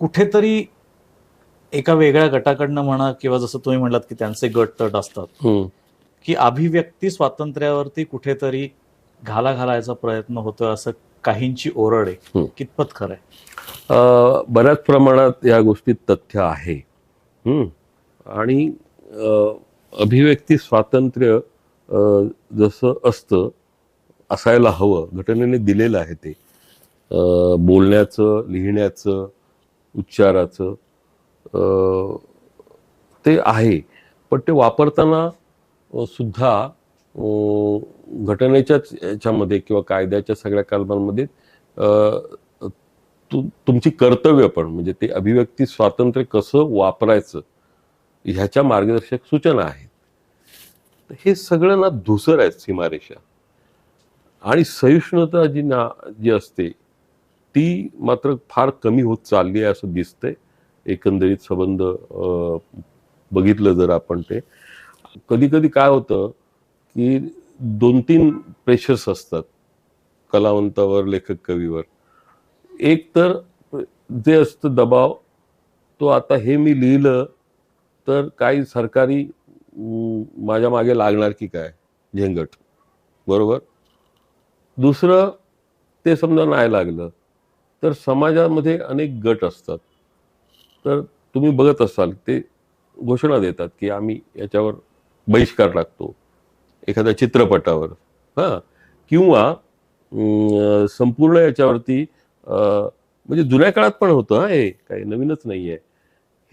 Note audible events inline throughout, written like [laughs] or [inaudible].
कुठेतरी एका वेगळ्या गटाकडनं म्हणा किंवा जसं तुम्ही म्हणलात की त्यांचे गट तट असतात. की अभिव्यक्ती स्वातंत्र्यावरती कुठेतरी घाला घालायचा प्रयत्न होतोय असं काहींची ओरड आहे. कितपत खरं आहे बऱ्याच प्रमाणात या गोष्टीत तथ्य आहे. आणि अभिव्यक्ती स्वातंत्र्य जसं असतं असायला हवं घटनेने दिलेलं आहे ते बोलण्याचं लिहिण्याचं उच्चाराचं ते आहे. पण ते वापरताना सुद्धा घटनेच्याच याच्यामध्ये किंवा कायद्याच्या सगळ्या कलमांमध्ये तु तुमची कर्तव्य पण म्हणजे ते अभिव्यक्ती स्वातंत्र्य कसं वापरायचं ह्याच्या मार्गदर्शक सूचना आहेत. हे सगळं ना धुसर आहेत सीमारेषा. आणि सहिष्णुता जी ना जी असते ती मात्र फार कमी होत चालली आहे असं दिसतंय. एकंदरीत संबंध बघितलं जर आपण ते. कधी कधी काय होतं की दोन तीन प्रेशर्स असतात कलावंतावर लेखक कवीवर. एक तर जे असतं दबाव तो आता हे मी लिहिलं तर काही सरकारी माझ्या मागे लागणार की काय? झेंगट बरोबर? दुसरं ते समजा नाही लागलं. तर समाजामध्ये अनेक गट असतात. तर तुम्ही बघत असाल ते घोषणा देतात की आम्ही याच्यावर बहिष्कार टाकतो. एखाद्या चित्रपटावर हां. किंवा संपूर्ण याच्यावरती म्हणजे जुन्या काळात पण होतं हे काही नवीनच नाही आहे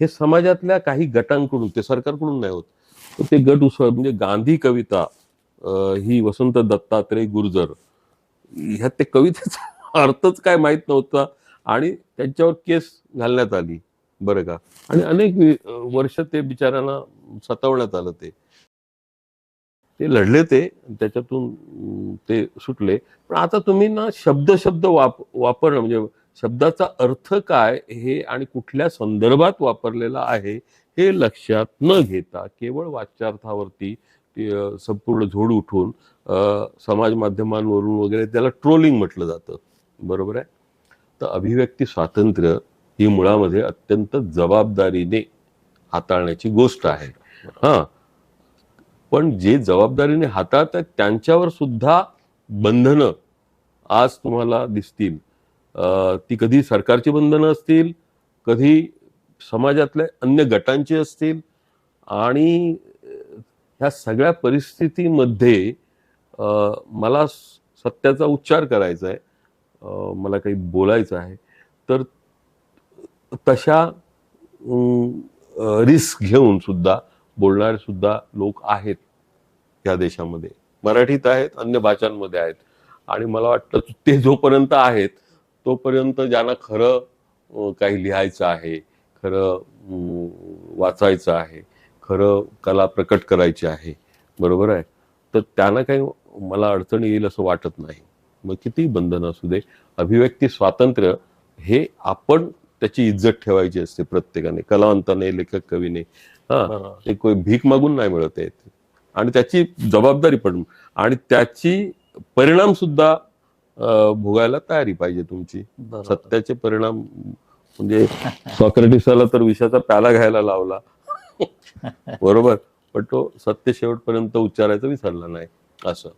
हे समाजातल्या काही गटांकडून ते सरकारकडून नाही होत. तर ते गट उसळ म्हणजे गांधी कविता ही वसंत दत्तात्रय गुर्जर ह्यात ते कवितेचा अर्थच काय माहीत नव्हता. आणि त्यांच्यावर केस घालण्यात आली. बरं का? आणि अनेक वर्ष ते बिचाऱ्यांना सतावण्यात आलं ते. ते लढले ते त्याच्यातून ते सुटले. पण आता तुम्ही ना शब्द शब्द वाप वापरणं म्हणजे शब्दाचा अर्थ काय हे आणि कुठल्या संदर्भात वापरलेला आहे हे लक्षात न घेता केवळ वाच्यार्थावरती संपूर्ण झोड उठून समाज माध्यमांवरून वगैरे त्याला ट्रोलिंग म्हटलं जातं. बरोबर आहे? तर अभिव्यक्ती स्वातंत्र्य ही मुळामध्ये अत्यंत जबाबदारीने हाताळण्याची गोष्ट आहे. हा. पण जे जबाबदारीने हाताळतात त्यांच्यावर सुद्धा बंधनं आज तुम्हाला दिसतील. ती कधी सरकारची बंधनं असतील कधी समाजातल्या अन्य गटांची असतील आणि ह्या सगळ्या परिस्थितीमध्ये मला सत्याचा उच्चार करायचा आहे. मला काही बोलायचं आहे तर तशा रिस्क घेऊन सुद्धा बोलणारे सुद्धा लोक आहेत या देशामध्ये. मराठीत आहेत अन्य भाषांमध्ये आहेत. आणि मला वाटतं ते जोपर्यंत आहेत तोपर्यंत ज्यांना खरं काही लिहायचं आहे खरं वाचायचं आहे खरं कला प्रकट करायची आहे बरोबर आहे? तर त्यांना काही मला अडचण येईल असं वाटत नाही. मग किती बंधनं असू दे अभिव्यक्ती स्वातंत्र्य हे आपण त्याची इज्जत ठेवायची असते प्रत्येकाने कलावंताने लेखक कवीने. हा ते कोई भीक मागून नाही मिळत आहे. आणि त्याची जबाबदारी पण आणि त्याची परिणाम सुद्धा भोगायला तयारी पाहिजे तुमची. सत्याचे परिणाम म्हणजे सॉक्रेटिसाला तर विषाचा प्याला घ्यायला लावला. [laughs] बरोबर. पण तो सत्य शेवटपर्यंत उच्चारायचं विसरला नाही असं.